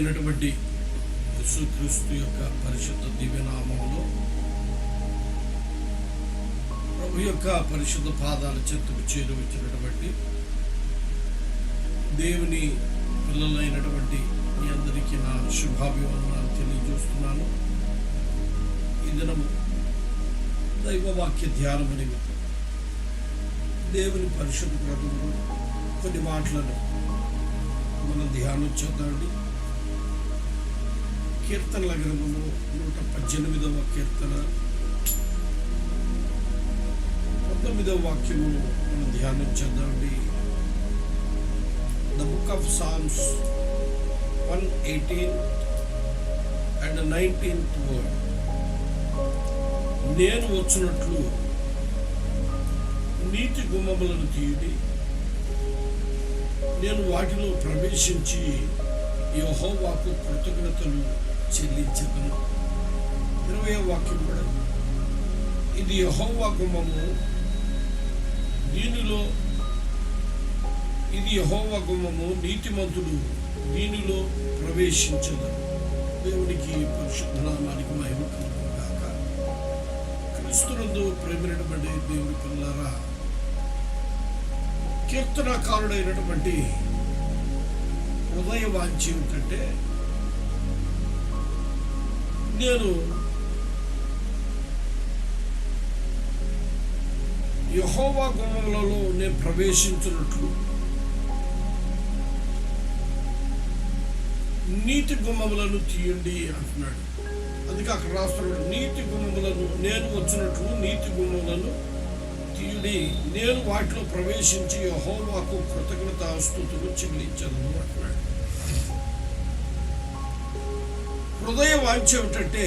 అయినటువంటి యేసుక్రీస్తు యొక్క పరిశుద్ధ దివ్యనామంలో ప్రభు యొక్క పరిశుద్ధ పాదాల చెత్తకు చేరువచ్చినటువంటి దేవుని పిల్లలైనటువంటి మీ అందరికీ నా శుభాభివందనాలు తెలియజేస్తున్నాను. ఈ దినము దైవవాక్య ధ్యానము నిమిత్తం దేవుని పరిశుద్ధ గ్రంథంలో కొన్ని మాటలను మనం ధ్యానం చేద్దామండి. కీర్తనల గ్రంథము నూట పద్దెనిమిదవ కీర్తన. పంతొమ్మిదవ వాక్యము మనం ధ్యానం చేద్దామండి. The book of Psalms one eighteen and nineteenth word నేను వచ్చినట్లు నీతి గుమ్మములను తీయుడి. నేను వాటిలో ప్రవేశించి యహోవాకు కృతజ్ఞతలు చెల్లించగలను ఇరవై వాక్యం కూడా ఇది యహోవా గుమ్మము. దీనిలో ఇది యహోవా గుమ్మము. నీతిమంతుడు దీనిలో ప్రవేశించదు. దేవునికి పరిశుద్ధనామానికి మహిమ కలుగుగాక క్రీస్తునందు ప్రేమినటువంటి దేవుడి పిల్లరా కీర్తనకారుడైనటువంటి హృదయ వాంఛ ఏమిటంటే నేను యహోవా గుమ్మములలో నేను ప్రవేశించినట్లు నీతి గుమ్మములను తీయండి అంటున్నాడు అందుకే అక్కడ రాస్తున్నాడు నీతి గుమ్మములను నేను వచ్చినట్లు నీతి గుమ్మములను తీయుడి నేను వాటిలో ప్రవేశించి యహోవాకు కృతజ్ఞత స్థుతులు చెల్లించను అంటున్నాడు హృదయ వాంఛ ఏమిటంటే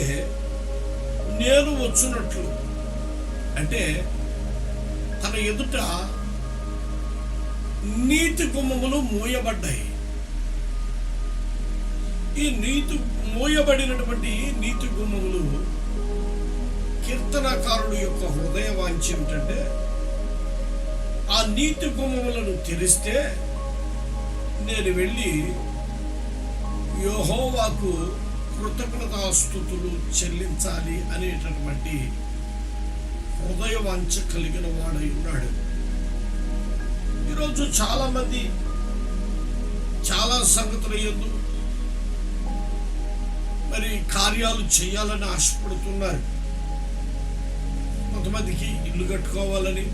నేను వచ్చినట్లు. అంటే తన ఎదుట నీతి గుమ్మములు మూయబడ్డాయి. ఈ నీతి మూయబడినటువంటి నీతి గుమ్మములు కీర్తనకారుడు యొక్క హృదయ వాంఛ ఏమిటంటే ఆ నీతి గుమ్మములను తెరిస్తే నేను వెళ్ళి యోహోవాకు కృతజ్ఞతాస్థుతులు చెల్లించాలి అనేటటువంటి హృదయ వాంఛ కలిగిన వాడై ఉన్నాడు. ఈరోజు చాలా మంది చాలా సంగతులు ఎందు మరి కార్యాలు చేయాలని ఆశపడుతున్నారు. కొంతమందికి ఇల్లు కట్టుకోవాలని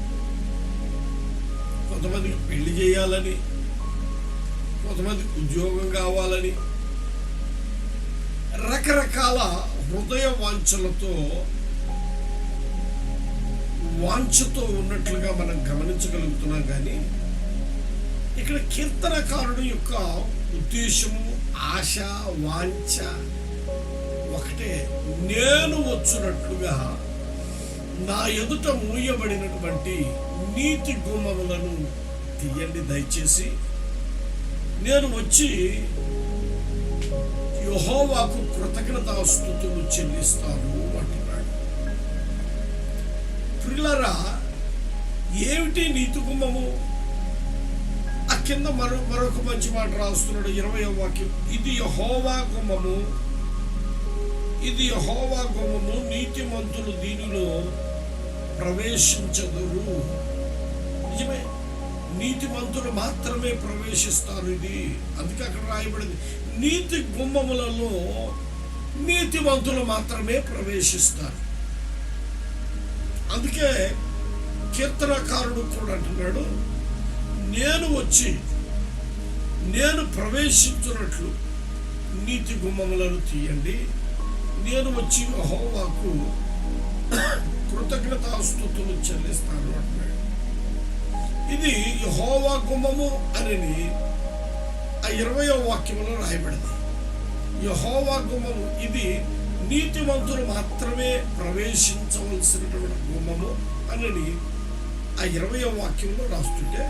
కొంతమందికి పెళ్ళి చేయాలని కొంతమందికి ఉద్యోగం కావాలని రకరకాల హృదయ వాంఛలతో వాంఛతో ఉన్నట్లుగా మనం గమనించగలుగుతున్నాం కానీ ఇక్కడ కీర్తనకారుడు యొక్క ఉద్దేశము ఆశ వాంఛ ఒకటే. నేను వచ్చినట్లుగా నా ఎదుట మూయబడినటువంటి నీతి గుమ్మములను తీయండి దయచేసి. నేను వచ్చి యహోవాకు కృతజ్ఞతాస్థుతులు చెల్లిస్తాను అంటున్నాడు. ప్రిలరా ఏమిటి నీతి కుంభము ఆ కింద మరో మరొక మంచి మాట రాస్తున్నాడు ఇరవై వాక్యం. ఇది యహోవా గుమ్మము. ఇది యహోవా గుమ్మము. నీతిమంతులు దీనిలో ప్రవేశించదురు. నిజమే? నీతిమంతులు మాత్రమే ప్రవేశిస్తారు ఇది. అందుకే అక్కడ రాయబడింది. నీతి గుమ్మములలో నీతిమంతులు మాత్రమే ప్రవేశిస్తారు. అందుకే కీర్తనకారుడు కూడా అంటున్నాడు నేను వచ్చి నేను ప్రవేశించినట్లు నీతి గుమ్మములను తీయండి. నేను వచ్చి హోవాకు కృతజ్ఞతాస్తుతులు చెల్లిస్తాను అంటున్నాడు. ఇది యహోవా గుమ్మము అని ఆ ఇరవయో వాక్యంలో రాయబడింది. యహోవా గుమ్మము ఇది నీతిమంతులు మాత్రమే ప్రవేశించవలసినటువంటి గుమ్మము అని ఆ ఇరవయో వాక్యంలో రాస్తుంటే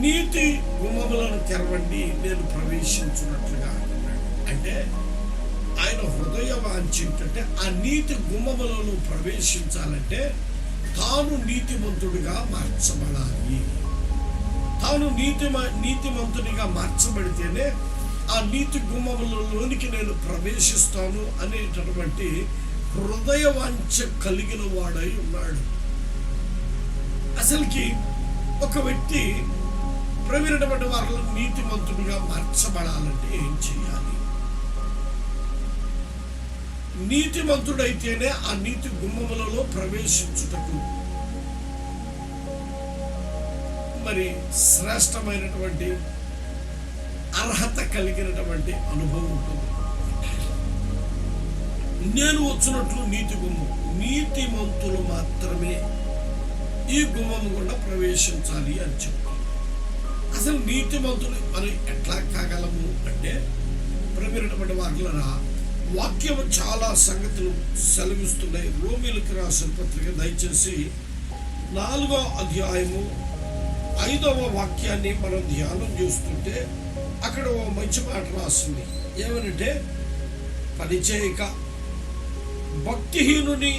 నీతి గుమ్మములను తెరవండి నేను ప్రవేశించున్నట్లుగా అంటే ఆయన హృదయ వాంచి ఏంటంటే ఆ నీతి గుమ్మములను ప్రవేశించాలంటే తాను నీతిమంతుడిగా మార్చబడాలి. తాను నీతి నీతిమంతునిగా మార్చబడితేనే ఆ నీతి గుమ్మములలోనికి నేను ప్రవేశిస్తాను అనేటటువంటి హృదయ వాంఛ కలిగిన వాడై ఉన్నాడు. అసలుకి ఒక వ్యక్తి ప్రవీణటువంటి వారిలో నీతిమంతుడిగా మార్చబడాలంటే ఏం చేయాలి? నీతిమంతుడైతేనే ఆ నీతి గుమ్మములలో ప్రవేశించుటకు. మరి శ్రేష్టమైనటువంటి అర్హత కలిగినటువంటి అనుభవం ఉంటుంది. నేను వచ్చినట్లు నీతి గుమ్మం నీతిమంతులు మాత్రమే ఈ గుమ్మం గుండా ప్రవేశించాలి అని చెప్తాను అసలు నీతిమంతులు మనం ఎట్లా కాగలము అంటే ప్రవీణటువంటి వారులరా వాక్యం చాలా సంగతులు సెలవిస్తున్నాయి. రోమిలకు రాసిన పత్రిక దయచేసి నాలుగో అధ్యాయము ఐదవ వాక్యాన్ని మనం ధ్యానం చేస్తుంటే అక్కడ ఓ మంచి మాట రాసింది. ఏమనంటే పనిచేయక భక్తిహీనుని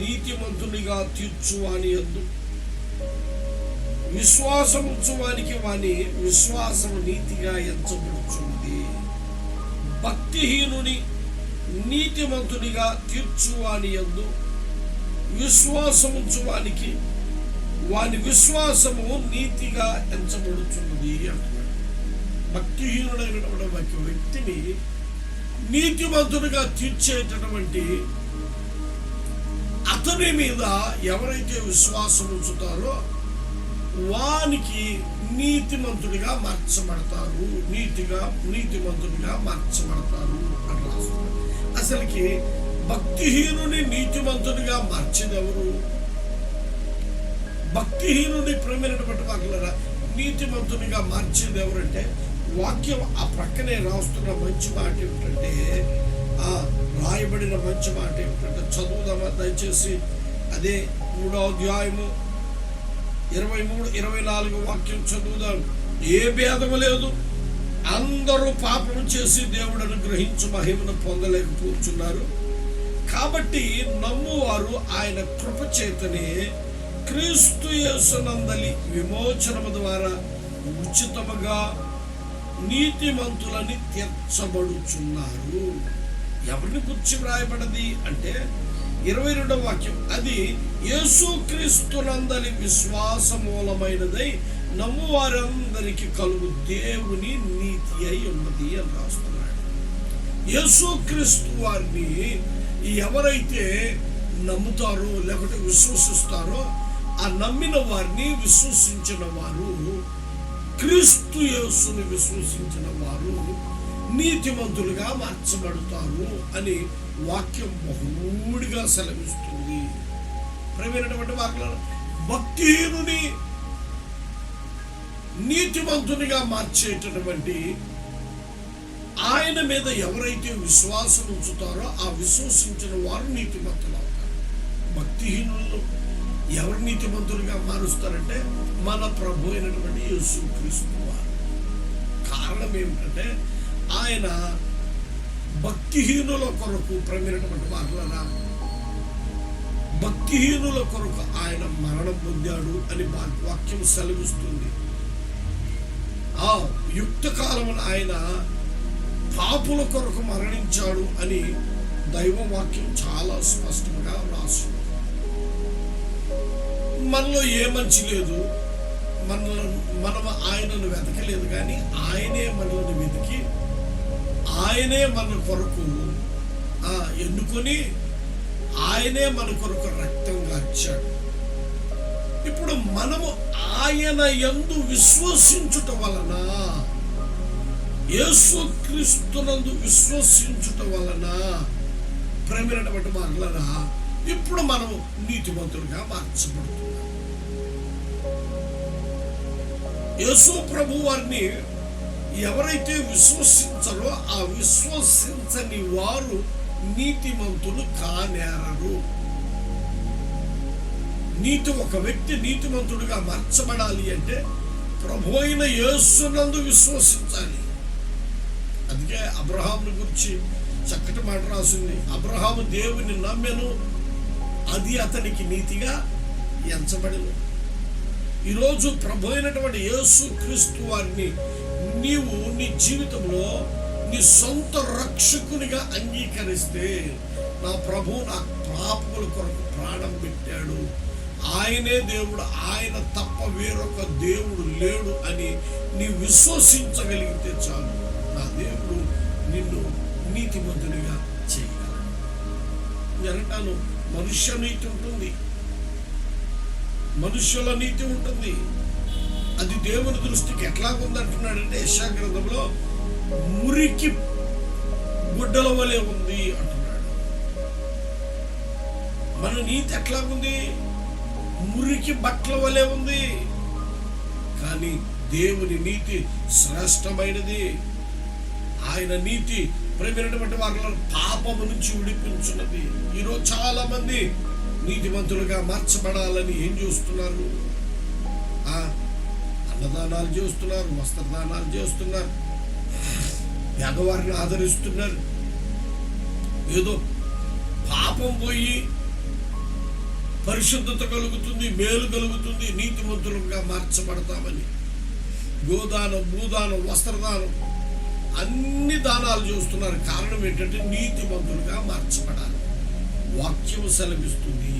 నీతిమంతునిగా తీర్చువాని ఎందు విశ్వాసముంచువానికి వాని విశ్వాసము నీతిగా ఎంచబడుచుంది భక్తిహీనుని నీతిమంతునిగా తీర్చువాని ఎందు విశ్వాసముంచువానికి వాని విశ్వాసము నీతిగా ఎంచబడుచున్నది అంటున్నాడు. భక్తిహీనుడైనటువంటి ఒక వ్యక్తిని నీతిమంతునిగా తీర్చేటటువంటి అతని మీద ఎవరైతే విశ్వాసం ఉంచుతారో వానికి నీతిమంతుడిగా మార్చబడతారు. నీతిగా నీతిమంతుడిగా మార్చబడతారు. అని అసలుకి భక్తిహీనుని నీతివంతునిగా మార్చినెవరు? ఎవరు భక్తిహీనుని ప్రేమైనటువంటి వాళ్ళరా నీతివంతునిగా మార్చింది ఎవరంటే వాక్యం ఆ ప్రక్కనే రాస్తున్న మంచి మాట ఏమిటంటే ఆ రాయబడిన మంచి మాట ఏమిటంటే చదువుదామా? దయచేసి అదే మూడో అధ్యాయము ఇరవై మూడు ఇరవై నాలుగు వాక్యం చదువుదాం. ఏ భేదము లేదు. అందరూ పాపం చేసి దేవుడు అనుగ్రహించు మహిమను పొందలేకపోతున్నారు. కాబట్టి నమ్మువారు ఆయన కృపచేతనే క్రీస్తు యేసునందలి విమోచనము ద్వారా ఉచితముగా నీతిమంతులని తీర్చబడుచున్నారు. ఎవరిని గుర్చి వ్రాయబడది అంటే ఇరవై రెండవ వాక్యం. అది యేసుక్రీస్తునందలి విశ్వాస మూలమైనదై నమ్మువారందరికి కలుగు దేవుని నీతి అయి ఉన్నది అని రాస్తున్నాడు. యేసుక్రీస్తు వారిని ఎవరైతే నమ్ముతారో లేకపోతే విశ్వసిస్తారో ఆ నమ్మిన వారిని విశ్వసించిన వారు క్రీస్తు యేసుని విశ్వసించిన వారు నీతిమంతులుగా మార్చబడతారు అని వాక్యం బహుమూడిగా సెలవిస్తుంది. ప్రవీణటువంటి వాక్యం భక్తిహీనుని నీతివంతునిగా మార్చేటటువంటి ఆయన మీద ఎవరైతే విశ్వాసం ఉంచుతారో ఆ విశ్వసించిన వారు నీతిమంతులు అవుతారు. భక్తిహీనులు ఎవరు నీతిమంతులుగా మారుస్తారంటే మన ప్రభు అయినటువంటి యేసు క్రీస్తు వారు. కారణం ఏమిటంటే ఆయన భక్తిహీనుల కొరకు ప్రమినటువంటి వారులరా? భక్తిహీనుల కొరకు ఆయన మరణం పొందాడు అని వాక్యం సెలవిస్తుంది. ఆ యుక్త కాలమున ఆయన పాపుల కొరకు మరణించాడు అని దైవ వాక్యం చాలా స్పష్టంగా రాసు మనలో ఏ మంచి లేదు మనలో మనం ఆయనను వెతకలేదు కానీ ఆయనే మనల్ని వెతికి ఆయనే మన కొరకు ఆ, ఎన్నుకొని ఆయనే మన కొరకు రక్తం గార్చాడు ఇప్పుడు మనము ఆయన యందు విశ్వసించుట వలన యేసుక్రీస్తునందు విశ్వసించుట వలన ప్రేమైనటువంటి మరలరా ఇప్పుడు మనం నీతిమంతులుగా మార్చబడుతున్నాం. యేసు ప్రభు వారిని ఎవరైతే విశ్వసించరో ఆ విశ్వసించని వారు నీతిమంతులు కానేరరు. నీతి ఒక వ్యక్తి నీతిమంతుడిగా మార్చబడాలి అంటే ప్రభు అయిన యేసునందు విశ్వసించాలి. అందుకే అబ్రహాముని గురించి చక్కటి మాట రాసింది. అబ్రహాము దేవుని నమ్మెను అది అతనికి నీతిగా ఎంచబడిను. ఈరోజు ప్రభు అయినటువంటి యేసు క్రీస్తు వారిని నీవు నీ జీవితంలో నీ సొంత రక్షకునిగా అంగీకరిస్తే నా ప్రభు నా పాపముల కొరకు ప్రాణం పెట్టాడు. ఆయనే దేవుడు ఆయన తప్ప వేరొక దేవుడు లేడు అని నీ విశ్వసించగలిగితే చాలు. నా దేవుడు నిన్ను నీతిమంతునిగా చేయగలడు. ఎనటాను అంటాను మనుష్య నీతి ఉంటుంది. మనుష్యుల నీతి ఉంటుంది. అది దేవుని దృష్టికి ఎట్లా ఉందంటున్నాడంటే యశాగ్రంథంలో మురికి గుడ్డల వలె ఉంది అంటున్నాడు. మన నీతి ఎట్లా ఉంది మురికి బట్టల వలె ఉంది. కానీ దేవుని నీతి శ్రేష్టమైనది. ఆయన నీతి ప్రేమైనటువంటి వారిలో పాపము నుంచి విడిపించున్నది. ఈరోజు చాలా మంది నీతిమంతులుగా మార్చబడాలని ఏం చూస్తున్నారు? అన్నదానాలు చేస్తున్నారు వస్త్రదానాలు చేస్తున్నారు. పేదవారిని ఆదరిస్తున్నారు. ఏదో పాపం పోయి పరిశుద్ధత కలుగుతుంది మేలు కలుగుతుంది నీతిమంతులుగా మార్చబడతామని. గోదానం భూదానం వస్త్రదానం అన్ని దానాలు చేస్తున్నారు. కారణం ఏంటంటే నీతిమంతులుగా మార్చబడాలి. వాక్యం సెలవిస్తుంది.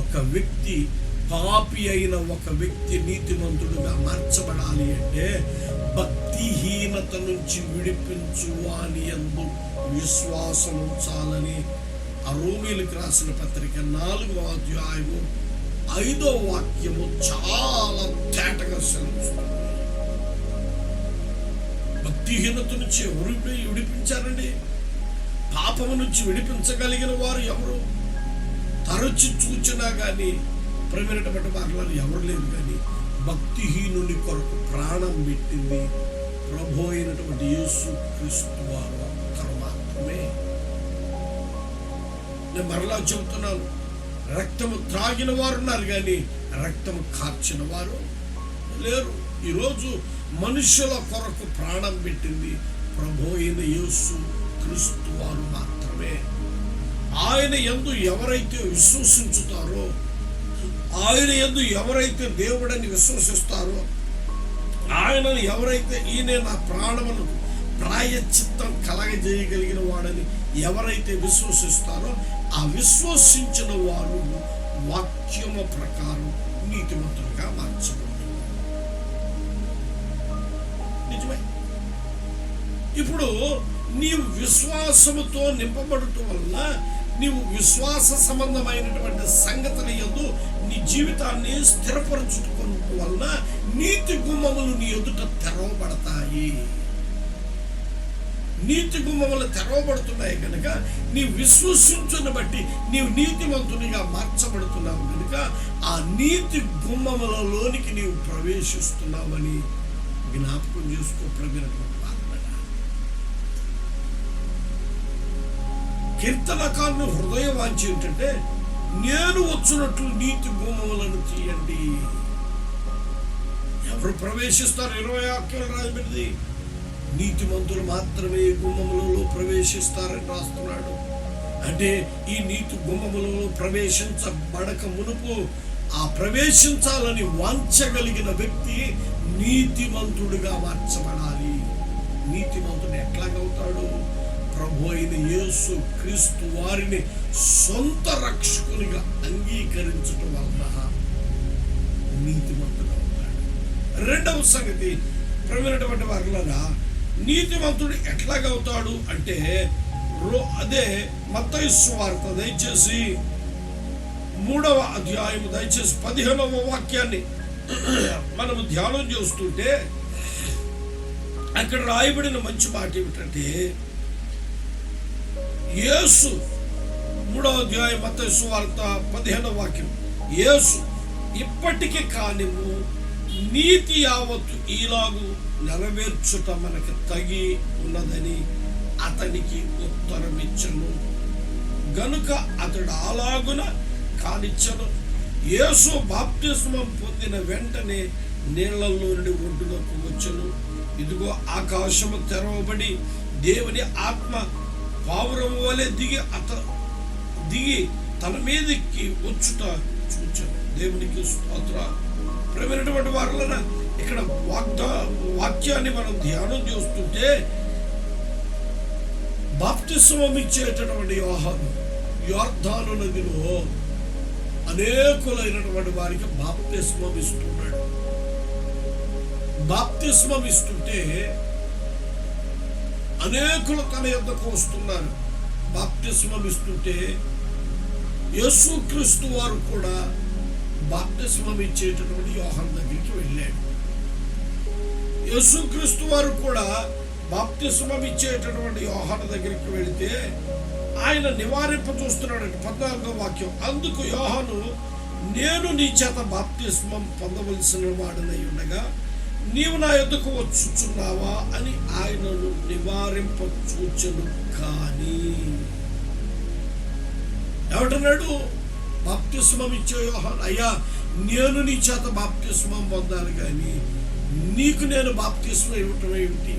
ఒక వ్యక్తి పాపి అయిన ఒక వ్యక్తి నీతిమంతుడుగా మార్చబడాలి అంటే భక్తిహీనత నుంచి విడిపించు అని ఎందు విశ్వాసం ఉంచాలని ఆ రోమిలకు రాసిన పత్రిక నాలుగో అధ్యాయము ఐదో వాక్యము చాలా తేటగా సెలవుస్తుంది. భక్తిహీనత నుంచి ఎవరు విడిపించారండి. పాపము నుంచి విడిపించగలిగిన వారు ఎవరు? తరచి చూచినా కానీ ప్రవీణటువంటి వారిలో ఎవరు లేరు కానీ భక్తిహీనుని కొరకు ప్రాణం పెట్టింది ప్రభు అయినటువంటి యేసు క్రీస్తు వారు మాత్రమే. నేను మరలా చెబుతున్నాను. రక్తము త్రాగిన వారు ఉన్నారు కానీ రక్తము కార్చిన వారు లేరు. ఈరోజు మనుషుల కొరకు ప్రాణం పెట్టింది ప్రభు అయిన యేసు క్రీస్తు వారు మాత్రమే. ఆయన ఎందు ఎవరైతే విశ్వసించుతారో ఆయన ఎందు ఎవరైతే దేవుడని విశ్వసిస్తారో ఆయనను ఎవరైతే ఈయన నా ప్రాణమును ప్రాయచిత్తం కలగజేయగలిగిన వాడని ఎవరైతే విశ్వసిస్తారో ఆ విశ్వసించిన వారు వాక్యము ప్రకారం నీతిమంతులుగా మార్చబడుతున్నారు నిజమే? ఇప్పుడు నీవు విశ్వాసముతో నింపబడటం వలన నీవు విశ్వాస సంబంధమైనటువంటి సంగతుల ఎందు నీ జీవితాన్ని స్థిరపరచుకోవడం వలన నీతి గుమ్మములు నీ ఎదుట తెరవబడతాయి. నీతి గుమ్మములు తెరవబడుతున్నాయి కనుక నీ విశ్వసించుని బట్టి నీవు నీతిమంతునిగా మార్చబడుతున్నావు కనుక ఆ నీతి గుమ్మములలోనికి నీవు ప్రవేశిస్తున్నావని జ్ఞాపకం చేసుకో ప్రవీణటువంటి వార్తగా కీర్తనకారుని హృదయ వాంఛ ఏంటంటే నేను వచ్చినట్లు నీతి గుమ్మములను తీయండి. ఎవరు ప్రవేశిస్తారు? ఇరవై వాక్యాలు రాయబడింది నీతిమంతులు మాత్రమే గుమ్మములలో ప్రవేశిస్తారని రాస్తున్నాడు. అంటే ఈ నీతి గుమ్మములలో ప్రవేశించబడక మునుపు ఆ ప్రవేశించాలని వాంచగలిగిన వ్యక్తి నీతిమంతుడిగా మార్చబడాలి. నీతిమంతుడు ఎట్లాగవుతాడు? ప్రభు అయిన యేసు క్రీస్తు వారిని సొంత రక్షకునిగా అంగీకరించటం వలన నీతిమంతుడు అవుతాడు. రెండవ సంగతి ప్రవీణటువంటి వారిలాగా నీతివంతుడు ఎట్లాగవుతాడు అంటే రో- అదే మత్తయి వార్త దయచేసి మూడవ అధ్యాయం దయచేసి పదిహేనవ వాక్యాన్ని మనము ధ్యానం చేస్తుంటే అక్కడ రాయబడిన మంచి మాట ఏమిటంటే యేసు మూడవ అధ్యాయం మత సువార్త పదిహేనవ వాక్యం. యేసు ఇప్పటికి కానిము నీతి యావత్తు ఈలాగు నెరవేర్చుట మనకి తగి ఉన్నదని అతనికి ఉత్తరం ఇచ్చను గనుక అతడు అలాగున కానిచ్చను. యేసు బాప్తిస్మం పొందిన వెంటనే నీళ్ళలో నుండి ఒడ్డులోకి వచ్చను. ఇదిగో ఆకాశము తెరవబడి దేవుని ఆత్మ పావురం వలె దిగి అత దిగి తన మీదకి వచ్చుట చూచాను. దేవునికి స్తోత్ర. ప్రేమైనటువంటి వారులన ఇక్కడ వాక్త వాక్యాన్ని మనం ధ్యానం చేస్తుంటే బాప్తిస్వం ఇచ్చేటటువంటి యోహాను యోర్ధాను నదిలో అనేకులైనటువంటి వారికి బాప్తిస్వం ఇస్తున్నాడు బాప్తిస్వం ఇస్తుంటే అనేకులు తన యొక్కకు వస్తున్నారు. బాప్తిస్వం ఇస్తుంటే యేసుక్రీస్తు వారు కూడా బాప్తిస్వం ఇచ్చేటటువంటి యోహాన్ దగ్గరికి వెళ్ళాడు. యేసుక్రీస్తు వారు కూడా బాప్తిస్మం ఇచ్చేటటువంటి యోహాన దగ్గరికి వెళితే ఆయన నివారింప చూస్తున్నాడంటే పద్నాలుగో వాక్యం. అందుకు యోహాను నేను నీ చేత బాప్తిస్మం పొందవలసిన వాడనై ఉండగా నీవు నా ఎందుకు వచ్చుచున్నావా? అని ఆయనను నివారింప చూచను కానీ. ఎవటన్నాడు బాప్తిస్మం ఇచ్చే యోహాన్. అయ్యా నేను నీ చేత బాప్తిస్మం పొందాలి కానీ నీకు నేను బాప్తీసం ఇవ్వటం ఏమిటి?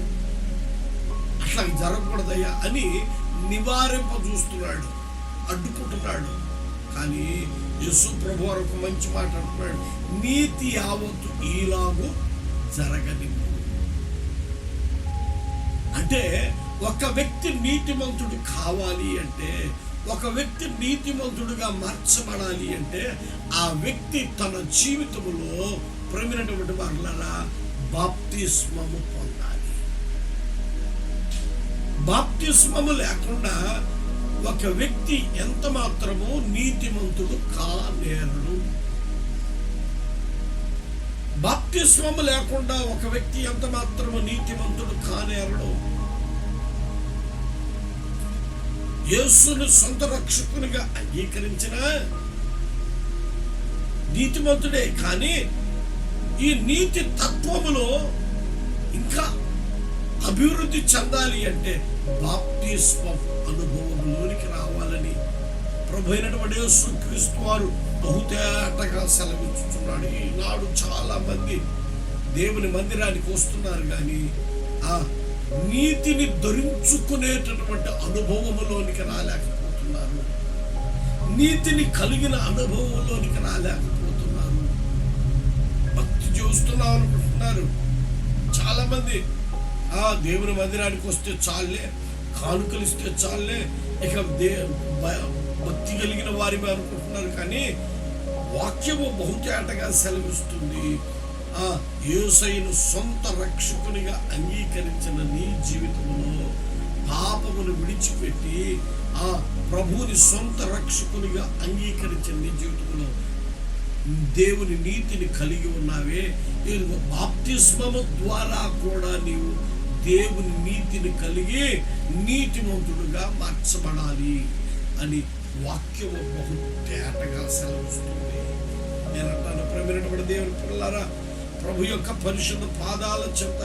అట్లా జరగకూడదయ్యా అని నివారింప చూస్తున్నాడు అడ్డుకుంటున్నాడు. కానీ యశు ప్రభు ఒక మంచి మాట అంటున్నాడు నీతి యావత్తు ఈలాగు జరగని అంటే ఒక వ్యక్తి నీతిమంతుడు కావాలి అంటే ఒక వ్యక్తి నీతిమంతుడుగా మార్చబడాలి అంటే ఆ వ్యక్తి తన జీవితంలో ప్రమినటువంటి వారులరా బాప్తిస్మము పొందాలి. బాప్తిస్మము లేకుండా ఒక వ్యక్తి ఎంత మాత్రము నీతిమంతుడు కానేరుడు బాప్తిస్వము లేకుండా ఒక వ్యక్తి ఎంత మాత్రము నీతిమంతుడు కానేరడు యేసును సొంత రక్షకునిగా అంగీకరించిన నీతిమంతుడే కానీ ఈ నీతి తత్వములో ఇంకా అభివృద్ధి చెందాలి అంటే బాప్తిస్మం అనుభవంలోనికి రావాలని ప్రభు అయినటువంటి యేసు వారు బహుతేటగా సెలవిస్తున్నాడు ఈనాడు చాలా మంది దేవుని మందిరానికి వస్తున్నారు కానీ ఆ నీతిని ధరించుకునేటటువంటి అనుభవములోనికి రాలేకపోతున్నారు. నీతిని కలిగిన అనుభవంలోనికి రాలేకపోతున్నారు. చూస్తున్నాం అనుకుంటున్నారు. చాలా మంది ఆ దేవుని మందిరానికి వస్తే చాలే కానుకలు ఇస్తే చాలే ఇక దే భ- భక్తి కలిగిన వారి అనుకుంటున్నారు. కానీ వాక్యము బహుతేటగా సెలవిస్తుంది. ఆ యేసైను సొంత రక్షకునిగా అంగీకరించిన నీ జీవితంలో పాపమును విడిచిపెట్టి ఆ ప్రభువుని సొంత రక్షకునిగా అంగీకరించిన నీ జీవితంలో దేవుని నీతిని కలిగి ఉన్నావే. బాప్తిస్మము ద్వారా కూడా నీవు దేవుని నీతిని కలిగి నీతిమంతుడుగా మార్చబడాలి అని వాక్యము బహు తేటగా సెలవుస్తుంది. నేను అంటాను ప్రమినటువంటి దేవుని పిల్లరా ప్రభు యొక్క పరిశుద్ధ పాదాల చెంత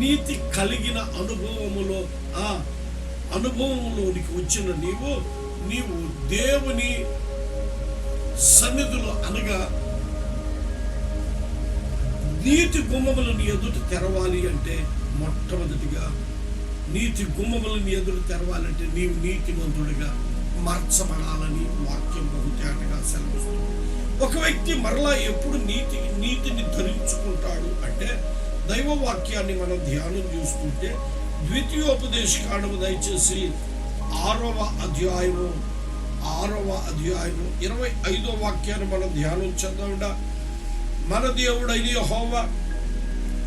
నీతి కలిగిన అనుభవములో ఆ అనుభవంలోనికి వచ్చిన నీవు నీవు దేవుని సన్నిధిలో అనగా నీతి గుమ్మములను ఎదుట తెరవాలి అంటే మొట్టమొదటిగా నీతి గుమ్మములను ఎదురు తెరవాలంటే నీవు నీతిమంతుడిగా మార్చబడాలని వాక్యం బహుతేటగా సెలవుస్తుంది. ఒక వ్యక్తి మరలా ఎప్పుడు నీతి నీతిని ధరించుకుంటాడు అంటే దైవ వాక్యాన్ని మనం ధ్యానం చూస్తుంటే ద్వితీయోపదేశ కాండము దయచేసి ఆరవ అధ్యాయము ఆరవ అధ్యాయము ఇరవై ఐదో వాక్యాన్ని మనం ధ్యానం చేద్దాం మన దేవుడైన హోవ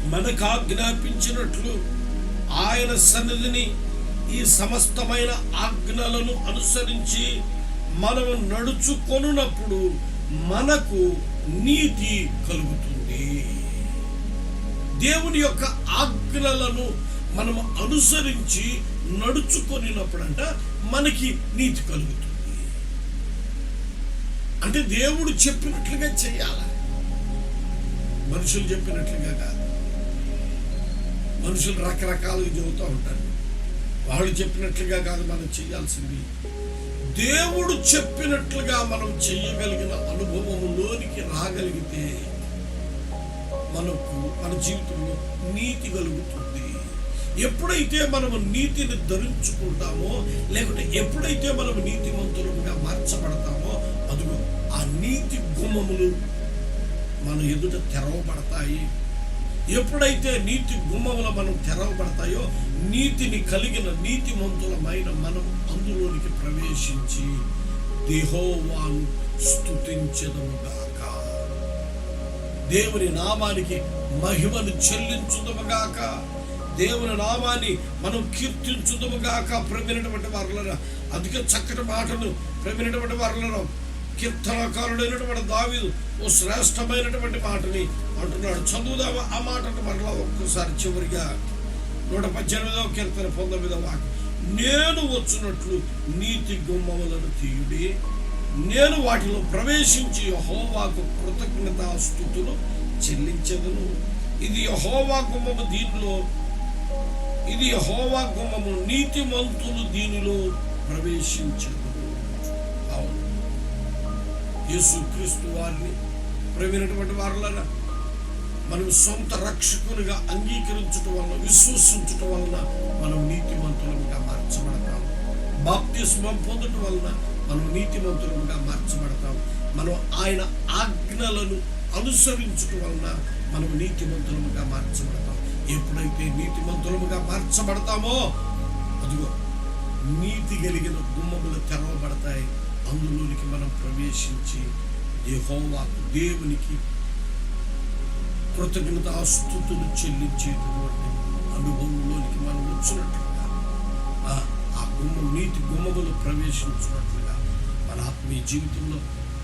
మనకు ఆజ్ఞాపించినట్లు ఆయన సన్నిధిని ఈ సమస్తమైన ఆజ్ఞలను అనుసరించి మనం నడుచుకొనున్నప్పుడు మనకు నీతి కలుగుతుంది. దేవుని యొక్క ఆజ్ఞలను మనం అనుసరించి నడుచుకొనినప్పుడంట మనకి నీతి కలుగుతుంది. అంటే దేవుడు చెప్పినట్లుగా చేయాలి మనుషులు చెప్పినట్లుగా కాదు. మనుషులు రకరకాలుగా చెబుతూ ఉంటారు. వాళ్ళు చెప్పినట్లుగా కాదు మనం చేయాల్సింది దేవుడు చెప్పినట్లుగా మనం చేయగలిగిన అనుభవంలోనికి రాగలిగితే మనకు మన జీవితంలో నీతి కలుగుతుంది. ఎప్పుడైతే మనము నీతిని ధరించుకుంటామో లేకుంటే ఎప్పుడైతే మనము నీతివంతులుగా మార్చబడతామో అదిగో ఆ నీతి గుమ్మములు మన ఎదుట తెరవబడతాయి. ఎప్పుడైతే నీతి గుమ్మముల మనం తెరవబడతాయో నీతిని కలిగిన నీతిమంతులమైన మనం అందులోనికి ప్రవేశించి దేహోవాను స్తుతించదముగాక దేవుని నామానికి మహిమను చెల్లించుదముగాక దేవుని నామాన్ని మనం కీర్తించుదముగాక ప్రమినటువంటి వారులరా అధిక చక్కటి మాటలు ప్రమినటువంటి వారులరా కీర్తనకారుడైనటువంటి దావీదు ఓ శ్రేష్టమైనటువంటి మాటని అంటున్నాడు. చదువుదామా ఆ మాటను మరలా ఒక్కసారి చివరిగా నూట పద్దెనిమిదవ కీర్తన పంతొమ్మిదవ నేను వచ్చినట్లు నీతి గుమ్మములను తీయుడి నేను వాటిలో ప్రవేశించి యహోవాకు కృతజ్ఞతాస్థుతులు చెల్లించదును. ఇది యహోవా గుమ్మము దీనిలో ఇది యహోవా గుమ్మము నీతిమంతులు దీనిలో ప్రవేశించారు అవును. యేసుక్రీస్తు వారిని ప్రవీణటువంటి వారులన మనం సొంత రక్షకునిగా అంగీకరించటం వలన విశ్వసించటం వలన మనం నీతిమంతులుగా మార్చబడతాం. బాప్తిస్మం పొందటం వలన మనం నీతిమంతులుగా మార్చబడతాం. మనం ఆయన ఆజ్ఞలను అనుసరించటం వలన మనం నీతిమంతులముగా మార్చబడతాం. ఎప్పుడైతే నీతిమంతులముగా మార్చబడతామో అదిగో నీతి కలిగిన గుమ్మములు తెరవబడతాయి. అందులోనికి మనం ప్రవేశించి యెహోవాకు దేవునికి కృతజ్ఞత స్థుతులు చెల్లించేటువంటి అనుభవంలోనికి మనం వచ్చినట్లుగా ఆ గుమ్మ నీతి గుమ్మములు ప్రవేశించినట్లుగా మన ఆత్మీయ జీవితంలో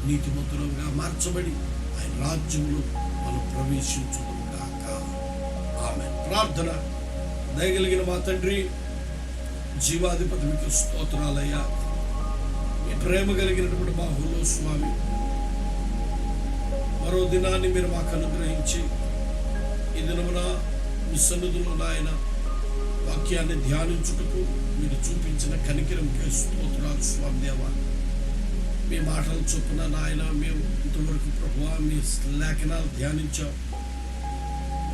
నీతిమంతులంగా మార్చబడి ఆయన రాజ్యంలో మనం ప్రవేశించుగాక ప్రార్థన. దయగలిగిన మా తండ్రి జీవాధిపతి మీకు స్తోత్రాలయ్యా. మీ ప్రేమ కలిగినటువంటి మా హులో స్వామి మరో దినాన్ని మీరు మాకు అనుగ్రహించి ఈ దినమున మీ సన్నిధిలో నాయన వాక్యాన్ని ధ్యానించుటకు మీరు చూపించిన కనికిరంకే స్తోత్రాలు స్వామి దేవా. మీ మాటలు చొప్పున నాయన మేము ఇంతవరకు ప్రభు మీ లేఖనాలు ధ్యానించాం.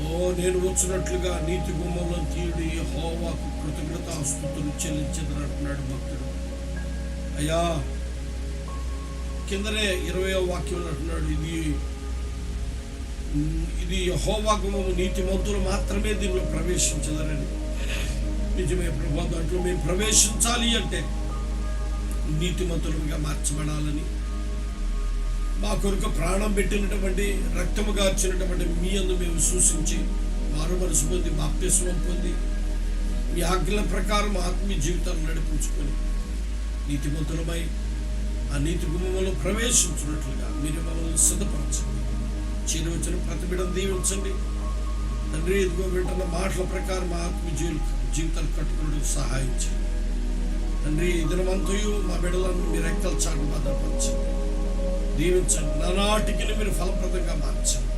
ఓ నేను వచ్చినట్లుగా నీతి గుమ్మంలో తీయుడి హోవాకు కృతజ్ఞత ఆస్తుతులు చెల్లించదని అంటున్నాడు భక్తుడు. అయ్యా కిందనే ఇరవై వాక్యం అంటున్నాడు. ఇది ఇది హోవాగుమము నీతి మంతులు మాత్రమే దీనిలో ప్రవేశించదరని. నిజమే ప్రభు దాంట్లో మేము ప్రవేశించాలి అంటే నీతిమంతులుగా మార్చబడాలని. మా కొరకు ప్రాణం పెట్టినటువంటి రక్తము గార్చినటువంటి మీ అందు మేము సూచించి మారు మనసు పొంది బాప్తిస్వం పొంది మీ ఆజ్ఞల ప్రకారం ఆత్మీయ జీవితాన్ని నడిపించుకొని నీతిమంతులమై ఆ నీతి గుమ్మలో ప్రవేశించినట్లుగా మీరు మమ్మల్ని సిద్ధపరచండి. చేరి వచ్చిన ప్రతిబిడం దీవించండి. తండ్రి ఎదుగు వింటున్న మాటల ప్రకారం మా ఆత్మీయ జీవి జీవితాలు కట్టుకోవడానికి సహాయించండి తండ్రి ఇదనమంతయు మా బిడ్డలను మీ రెక్కలు చాటు భద్రపరచండి. దీవించండి. నానాటికి మీరు ఫలప్రదంగా మార్చండి.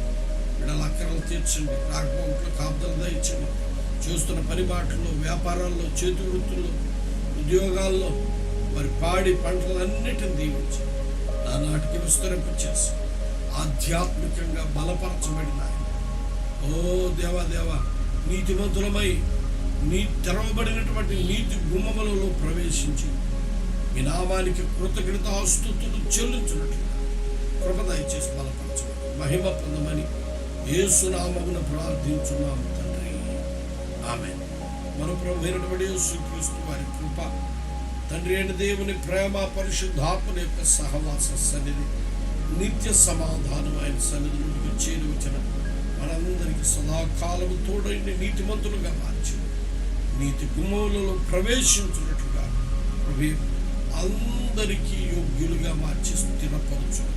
బిడ్డల అక్కరలు తీర్చండి. రాకపోవట్లు కాపుదలు దయచండి చూస్తున్న పని బాటల్లో వ్యాపారాల్లో చేతి వృత్తుల్లో ఉద్యోగాల్లో మరి పాడి పంటలన్నిటిని దీవించి నానాటికి విస్తరింప చేసి ఆధ్యాత్మికంగా బలపరచబడిన ఓ దేవా దేవా నీతిమంతులమై నీ తెరవబడినటువంటి నీతి గుమ్మములలో ప్రవేశించి మీ నామానికి కృతజ్ఞత ఆస్తుతులు చెల్లించినట్లు కృప దయచేసి బలపరచు. మహిమ పొందమని ఏసునామమున ప్రార్థించున్నాము తండ్రి. ఆమె మన ప్రభుత్వ యేసుక్రీస్తు వారి కృప తండ్రి అయిన దేవుని ప్రేమ పరిశుద్ధాత్మని యొక్క సహవాస సన్నిధి నిత్య సమాధానం ఆయన సన్నిధి చేరి వచ్చిన మనందరికీ సదాకాలము తోడైన నీతిమంతులుగా మార్చి నీతి గుమ్మములలో ప్రవేశించినట్లుగా ప్రభు అందరికీ యోగ్యులుగా మార్చి స్థిరపరచుగా